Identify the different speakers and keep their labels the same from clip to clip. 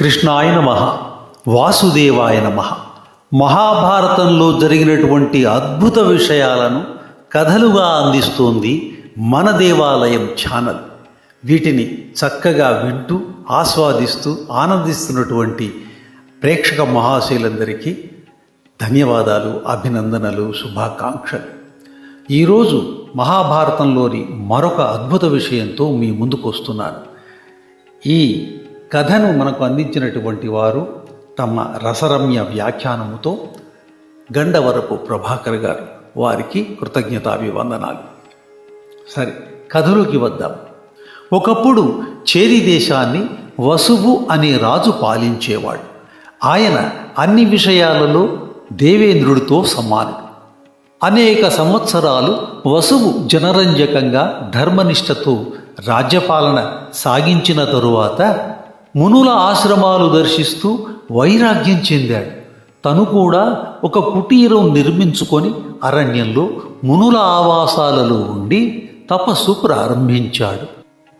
Speaker 1: కృష్ణాయ నమ వాసుదేవాయ నమ. మహాభారతంలో జరిగినటువంటి అద్భుత విషయాలను కథలుగా అందిస్తోంది మన దేవాలయం ఛానల్. వీటిని చక్కగా వింటూ ఆస్వాదిస్తూ ఆనందిస్తున్నటువంటి ప్రేక్షక మహాశయులందరికీ ధన్యవాదాలు అభినందనలు శుభాకాంక్షలు. ఈరోజు మహాభారతంలోని మరొక అద్భుత విషయంతో మీ ముందుకు వస్తున్నాను. ఈ కథను మనకు అందించినటువంటి వారు తమ రసరమ్య వ్యాఖ్యానముతో గండవరపు ప్రభాకర్ గారు. వారికి కృతజ్ఞతాభివందనాలు. సరే కథలోకి వద్దాం. ఒకప్పుడు చేరి దేశాన్ని వసువు అనే రాజు పాలించేవాడు. ఆయన అన్ని విషయాలలో దేవేంద్రుడితో సమానుడు. అనేక సంవత్సరాలు వసువు జనరంజకంగా ధర్మనిష్టతో రాజ్యపాలన సాగించిన తరువాత మునుల ఆశ్రమాలు దర్శిస్తూ వైరాగ్యం చెందాడు. తను కూడా ఒక కుటీరం నిర్మించుకొని అరణ్యంలో మునుల ఆవాసాలలో ఉండి తపస్సు ప్రారంభించాడు.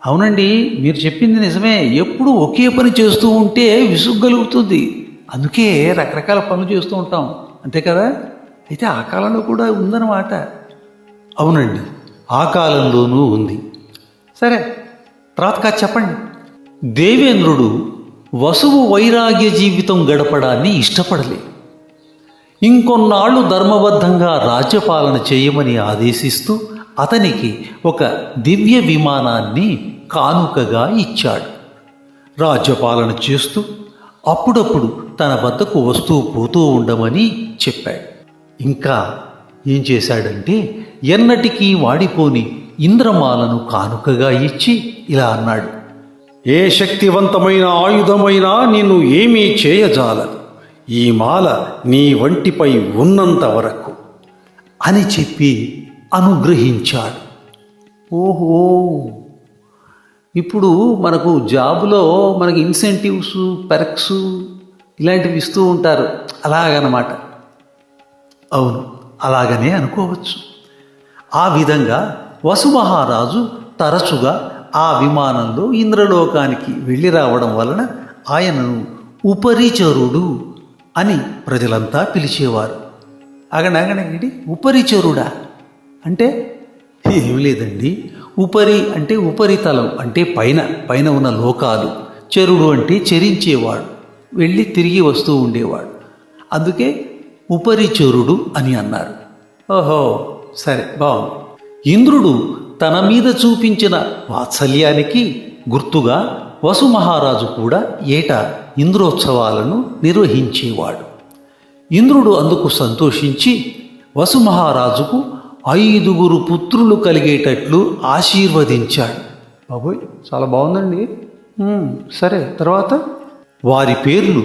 Speaker 1: అవునండి మీరు చెప్పింది నిజమే. ఎప్పుడు ఒకే పని చేస్తూ ఉంటే విసుగ్గలుగుతుంది అందుకే రకరకాల పనులు చేస్తూ ఉంటాం. అంతే కదా? అయితే ఆ కాలంలో కూడా ఉందన్నమాట. అవునండి ఆ కాలంలోనూ ఉంది. సరే తర్వాత కాదు చెప్పండి. దేవేంద్రుడు వసువు వైరాగ్య జీవితం గడపడాన్ని ఇష్టపడలేదు ఇంకొన్నాళ్ళు ధర్మబద్ధంగా రాజ్యపాలన చేయమని ఆదేశిస్తూ అతనికి ఒక దివ్య విమానాన్ని కానుకగా ఇచ్చాడు. రాజ్యపాలన చేస్తూ అప్పుడప్పుడు తన వద్దకు వస్తూ పోతూ ఉండమని చెప్పాడు. ఇంకా ఏం చేశాడంటే ఎన్నటికీ వాడిపోని ఇంద్రమాలను కానుకగా ఇచ్చి ఇలా అన్నాడు. ఏ శక్తివంతమైన ఆయుధమైనా నిన్ను ఏమీ చేయజాలదు. ఈ మాల నీ వంటిపై ఉన్నంత వరకు అని చెప్పి అనుగ్రహించాడు. ఓహో! ఇప్పుడు మనకు జాబులో మనకి ఇన్సెంటివ్స్ పెరక్స్ ఇలాంటివి ఇస్తూ ఉంటారు. అలాగనమాట. అవును అలాగనే అనుకోవచ్చు. ఆ విధంగా వసుమహారాజు తరచుగా ఆ విమానంలో ఇంద్రలోకానికి వెళ్ళి రావడం వలన ఆయనను ఉపరిచరుడు అని ప్రజలంతా పిలిచేవారు. అగండి ఉపరిచరుడా? అంటే ఏం లేదండి. ఉపరి అంటే ఉపరితలం అంటే పైన పైన ఉన్న లోకాలు. చెరుడు అంటే చెరించేవాడు వెళ్ళి తిరిగి వస్తూ ఉండేవాడు. అందుకే ఉపరిచరుడు అని అన్నారు. ఓహో సరే బాగుంది. ఇంద్రుడు తన మీద చూపించిన వాత్సల్యానికి గుర్తుగా వసు మహారాజు కూడా ఏటా ఇంద్రోత్సవాలను నిర్వహించేవాడు. ఇంద్రుడు అందుకు సంతోషించి వసు మహారాజుకు ఐదుగురు పుత్రులు కలిగేటట్లు ఆశీర్వదించాడు. బాబోయ్ చాలా బాగుందండి. సరే తర్వాత? వారి పేర్లు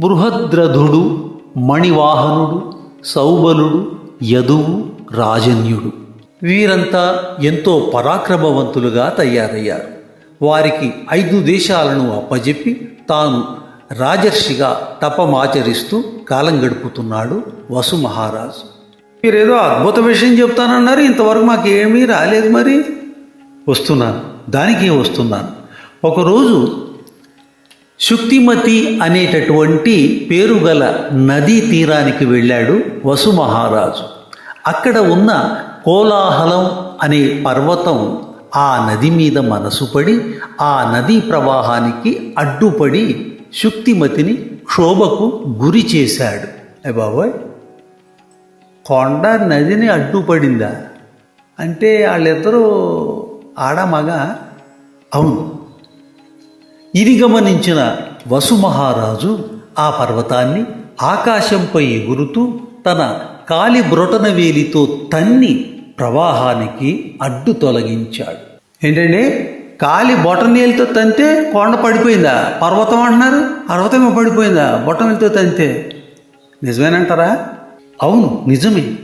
Speaker 1: బృహద్రథుడు మణివాహనుడు సౌబలుడు యదువు రాజన్యుడు. వీరంతా ఎంతో పరాక్రమవంతులుగా తయారయ్యారు. వారికి ఐదు దేశాలను అప్పజెప్పి తాను రాజర్షిగా తపమాచరిస్తూ కాలం గడుపుతున్నాడు వసు మహారాజు మీరేదో అద్భుత విషయం చెప్తానన్నారు ఇంతవరకు మాకేమీ రాలేదు మరి. వస్తున్నాను దానికి వస్తున్నాను. ఒకరోజు శుక్తిమతి అనేటటువంటి పేరు గల నదీ తీరానికి వెళ్ళాడు వసు మహారాజు అక్కడ ఉన్న కోలాహలం అనే పర్వతం ఆ నది మీద మనసుపడి ఆ నదీ ప్రవాహానికి అడ్డుపడి శుక్తిమతిని క్షోభకు గురి చేశాడు. అయ్య బాబోయ్! కొండ నదిని అడ్డుపడిందా? అంటే వాళ్ళిద్దరూ ఆడ మగ? అవును. ఇది గమనించిన వసు మహారాజు ఆ పర్వతాన్ని ఆకాశంపై ఎగురుతూ తన కాలి బ్రొటన వేలితో తన్ని ప్రవాహానికి అడ్డు తొలగించాడు. ఏంటండి? కాలి బొటనీలతో తంతే కొండ పడిపోయిందా? పర్వతం అంటున్నారు. పర్వతం పడిపోయిందా? బొటనీలతో తంతే. నిజమేనంటారా? అవును నిజమే.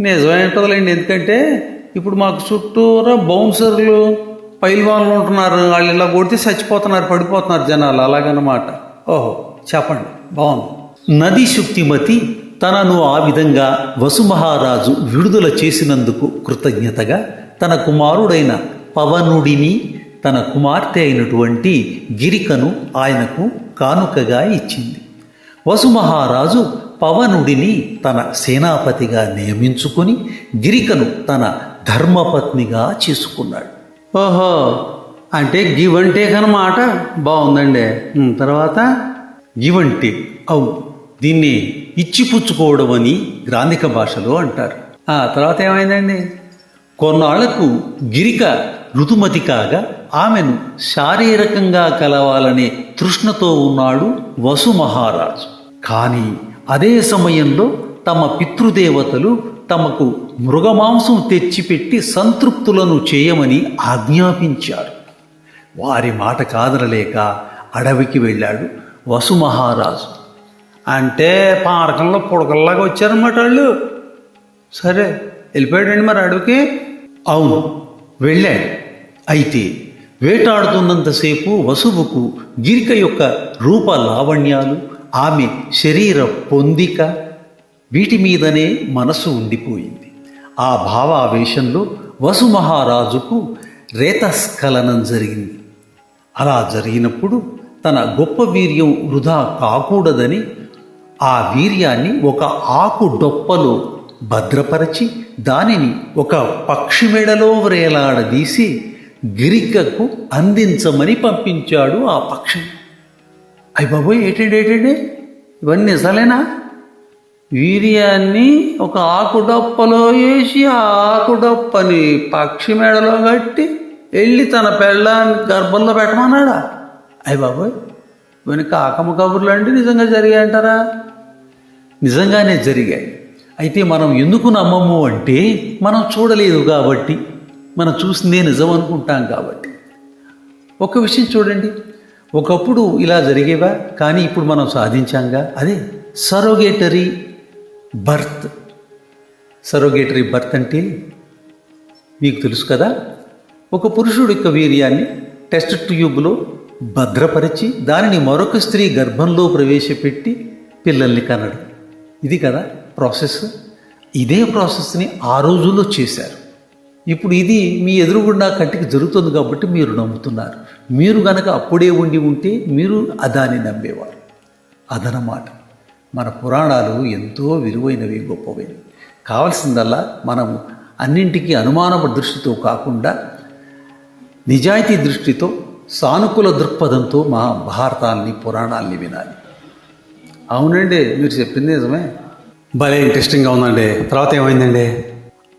Speaker 1: నిజమేంటోలేండి ఎందుకంటే ఇప్పుడు మాకు చుట్టూరా బౌన్సర్లు పైల్వాన్లు ఉంటున్నారు. వాళ్ళు ఇలా కొడితే చచ్చిపోతున్నారు పడిపోతున్నారు జనాలు. అలాగనమాట ఓహో చెప్పండి. బాగుంది. నది శుక్తిమతి తనను ఆ విధంగా వసుమహారాజు విడుదల చేసినందుకు కృతజ్ఞతగా తన కుమారుడైన పవనుడిని తన కుమార్తె అయినటువంటి గిరికను ఆయనకు కానుకగా ఇచ్చింది. వసుమహారాజు పవనుడిని తన సేనాపతిగా నియమించుకుని గిరికను తన ధర్మపత్నిగా చేసుకున్నాడు.
Speaker 2: ఓహో అంటే గివ్ అండ్ టేక్ అన్నమాట? బాగుందండి. తర్వాత?
Speaker 1: ఇవంటే అవును దీన్ని ఇచ్చిపుచ్చుకోవడం అని గ్రాంధిక భాషలో అంటారు.
Speaker 2: ఆ తర్వాత ఏమైందండి?
Speaker 1: కొన్నాళ్ళకు గిరిక ఋతుమతి కాగా ఆమెను శారీరకంగా కలవాలనే తృష్ణతో ఉన్నాడు వసు మహారాజు కానీ అదే సమయంలో తమ పితృదేవతలు తమకు మృగమాంసం తెచ్చిపెట్టి సంతృప్తులను చేయమని ఆజ్ఞాపించారు. వారి మాట కాదనలేక అడవికి వెళ్ళాడు వసు మహారాజు
Speaker 2: అంటే పారకంలో పుడకల్లాగా వచ్చారన్నమాట వాళ్ళు. సరే వెళ్ళిపోయాడండి మరి అడవికి?
Speaker 1: అవును వెళ్ళాడు. అయితే వేటాడుతున్నంతసేపు వసువుకు గిరిక యొక్క రూప లావణ్యాలు ఆమె శరీర పొందిక వీటి మీదనే మనసు ఉండిపోయింది. ఆ భావావేశంలో వసు మహారాజుకు రేతస్ఖలనం జరిగింది. అలా జరిగినప్పుడు తన గొప్ప వీర్యం వృధా కాకూడదని ఆ వీర్యాన్ని ఒక ఆకు డొప్పలో భద్రపరచి దానిని ఒక పక్షి మెడలో వ్రేలాడదీసి గిరికకు అందించమని పంపించాడు ఆ పక్షి. అయ్య బాబోయ్ ఏటండి ఏటండి?
Speaker 2: ఇవన్నీ సలేనా వీర్యాన్ని ఒక ఆకుడొప్పలో వేసి ఆ ఆకుడొప్పని పక్షి మెడలో కట్టి వెళ్ళి తన పెళ్ళాన్ని గర్భంలో పెట్టమన్నాడా? అయ్యి బాబోయ్ వెనుక కాకమ్మ కబుర్లు అంటే నిజంగా జరిగాయంటారా
Speaker 1: నిజంగానే జరిగాయి. అయితే మనం ఎందుకు నమ్మము అంటే మనం చూడలేదు కాబట్టి మనం చూసిందే నిజం అనుకుంటాం కాబట్టి. ఒక విషయం చూడండి. ఒకప్పుడు ఇలా జరిగేవా? కానీ ఇప్పుడు మనం సాధించాంగా? అదే సరోగేటరీ బర్త్. సరోగేటరీ బర్త్ అంటే మీకు తెలుసు కదా? ఒక పురుషుడు యొక్క వీర్యాన్ని టెస్ట్ ట్యూబ్లో భద్రపరిచి దానిని మరొక స్త్రీ గర్భంలో ప్రవేశపెట్టి పిల్లల్ని కనడం. ఇది కదా ప్రాసెస్. ఇదే ప్రాసెస్ని ఆ రోజుల్లో చేశారు. ఇప్పుడు ఇది మీ ఎదురుగుండా కంటికి జరుగుతుంది కాబట్టి మీరు నమ్ముతున్నారు. మీరు గనక అప్పుడే ఉండి ఉంటే మీరు అదాన్ని నమ్మేవారు. అదనమాట. మన పురాణాలు ఎంతో విలువైనవి గొప్పవైనవి. కావలసిందల్లా మనము అన్నింటికీ అనుమానపు దృష్టితో కాకుండా నిజాయితీ దృష్టితో సానుకూల దృక్పథంతో మా భారతాల్ని పురాణాల్ని వినాలి.
Speaker 2: అవునండి మీరు చెప్పింది నిజమే. భలే ఇంట్రెస్టింగ్గా ఉందండి. తర్వాత ఏమైందండి?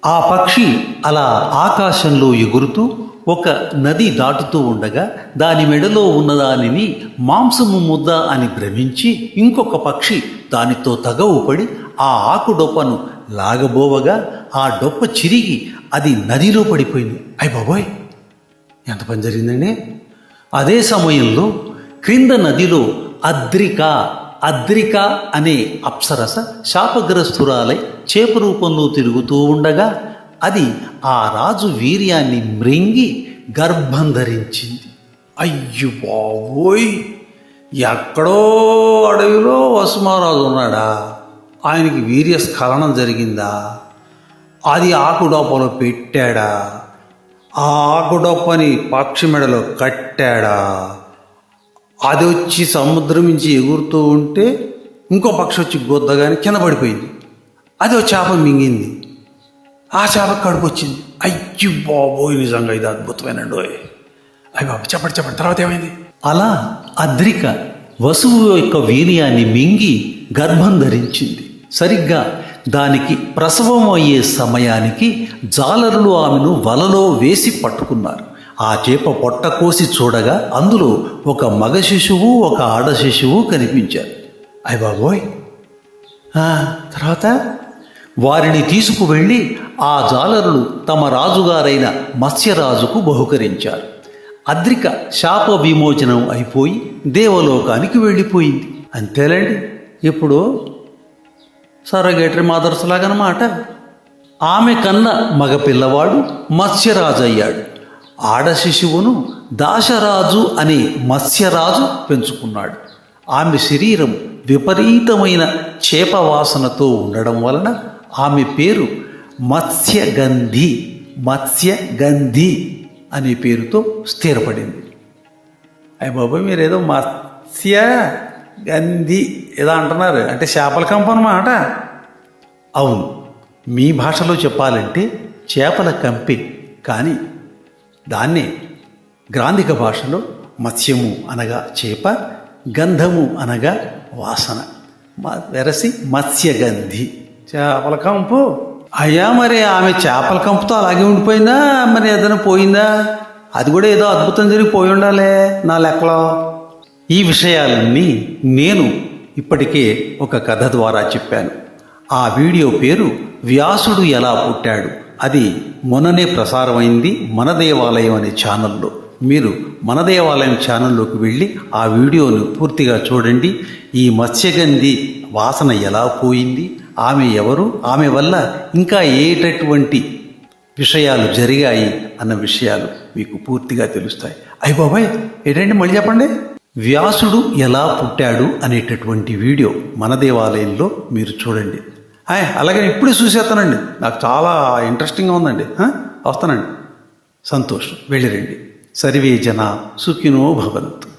Speaker 1: ఆ పక్షి అలా ఆకాశంలో ఎగురుతూ ఒక నది దాటుతూ ఉండగా దాని మెడలో ఉన్నదానిని మాంసము ముద్ద అని భ్రమించి ఇంకొక పక్షి దానితో తగవుపడి ఆ ఆకు డొప్పను లాగబోవగా ఆ డొప్ప చిరిగి అది నదిలో పడిపోయింది. అయ్ బాబోయ్!
Speaker 2: ఎంత పని జరిగిందండి?
Speaker 1: అదే సమయంలో క్రింద నదిలో అద్రిక అద్రిక అనే అప్సరస శాపగ్రస్తురాలై చేప రూపంలో తిరుగుతూ ఉండగా అది ఆ రాజు వీర్యాన్ని మృంగి గర్భం ధరించింది.
Speaker 2: అయ్యో బాబోయ్! ఎక్కడో అడవిలో వసుమారాజు ఉన్నాడా? ఆయనకి వీర్య స్ఖలనం జరిగిందా? అది ఆకుడోపలో పెట్టాడా? ఆ ఆకుడొప్పని పక్షి మెడలో కట్టాడా? అది వచ్చి సముద్రం నుంచి ఎగురుతూ ఉంటే ఇంకో పక్షి వచ్చి గుద్దగానే కింద పడిపోయింది అది చేప మింగింది. ఆ చేప కడుపు వచ్చింది అయ్యి బాబోయ్ నిజంగా ఇది అద్భుతమైనండి అయ్యి బాబు చెప్పండి చెప్పండి తర్వాత ఏమైంది?
Speaker 1: అలా అద్రిక వసువు యొక్క వీర్యాన్ని మింగి గర్భం ధరించింది. సరిగ్గా దానికి ప్రసవం అయ్యే సమయానికి జాలరులు ఆమెను వలలో వేసి పట్టుకున్నారు. ఆ చేప పొట్ట కోసి చూడగా అందులో ఒక మగ శిశువు ఒక ఆడ శిశువు కనిపించారు. అయ్య బాబోయ్.
Speaker 2: తర్వాత?
Speaker 1: వారిని తీసుకువెళ్ళి ఆ జాలరులు తమ రాజుగారైన మత్స్యరాజుకు బహుకరించారు. అద్రిక శాప విమోచనం అయిపోయి దేవలోకానికి వెళ్ళిపోయింది.
Speaker 2: అంతేలేండి. ఇప్పుడు సరగేటరీ మదర్స్ లాగనమాట
Speaker 1: ఆమె కన్న మగపిల్లవాడు మత్స్యరాజు అయ్యాడు ఆడ శిశువును దాశరాజు అనే మత్స్యరాజు పెంచుకున్నాడు. ఆమె శరీరం విపరీతమైన చేప వాసనతో ఉండడం వలన ఆమె పేరు మత్స్యగంధి మత్స్యగంధి అనే పేరుతో స్థిరపడింది.
Speaker 2: అయ్య బాబాయ్ మీరేదో మత్స్య గంది ఏదో అంటున్నారు. అంటే చేపల కంప అన్నమాట.
Speaker 1: అవును మీ భాషలో చెప్పాలంటే చేపల కంపి కానీ దాన్నే గ్రాంధిక భాషలో మత్స్యము అనగా చేప గంధము అనగా వాసన. వెరసి మత్స్యగంధి
Speaker 2: చేపల కంపు?
Speaker 1: అయ్యా మరి ఆమె చేపల కంపుతో అలాగే ఉండిపోయిందా? మరి ఏదైనా పోయిందా? అది కూడా ఏదో అద్భుతం జరిగి పోయి ఉండాలే నా లెక్కలో. ఈ విషయాలన్నీ నేను ఇప్పటికే ఒక కథ ద్వారా చెప్పాను. ఆ వీడియో పేరు వ్యాసుడు ఎలా పుట్టాడు? అది మొన్ననే ప్రసారమైంది మన దేవాలయం అనే ఛానల్లో. మీరు మన దేవాలయం ఛానల్లోకి వెళ్ళి ఆ వీడియోను పూర్తిగా చూడండి. ఈ మత్స్యగంధి వాసన ఎలా పోయింది? ఆమె ఎవరు? ఆమె వల్ల ఇంకా ఏటటువంటి విషయాలు జరిగాయి అన్న విషయాలు మీకు పూర్తిగా తెలుస్తాయి. అయ్యి బాబాయ్! ఏంటంటే మళ్ళీ చెప్పండి. వ్యాసుడు ఎలా పుట్టాడు అనేటటువంటి వీడియో మన దేవాలయంలో మీరు చూడండి. ఆయ్, అలాగే ఇప్పుడే చూసేస్తానండి. నాకు చాలా ఇంట్రెస్టింగ్గా ఉందండి. వస్తానండి. సంతోషం. వెళ్ళిరండి సర్వే జన సుఖినో భవంతు.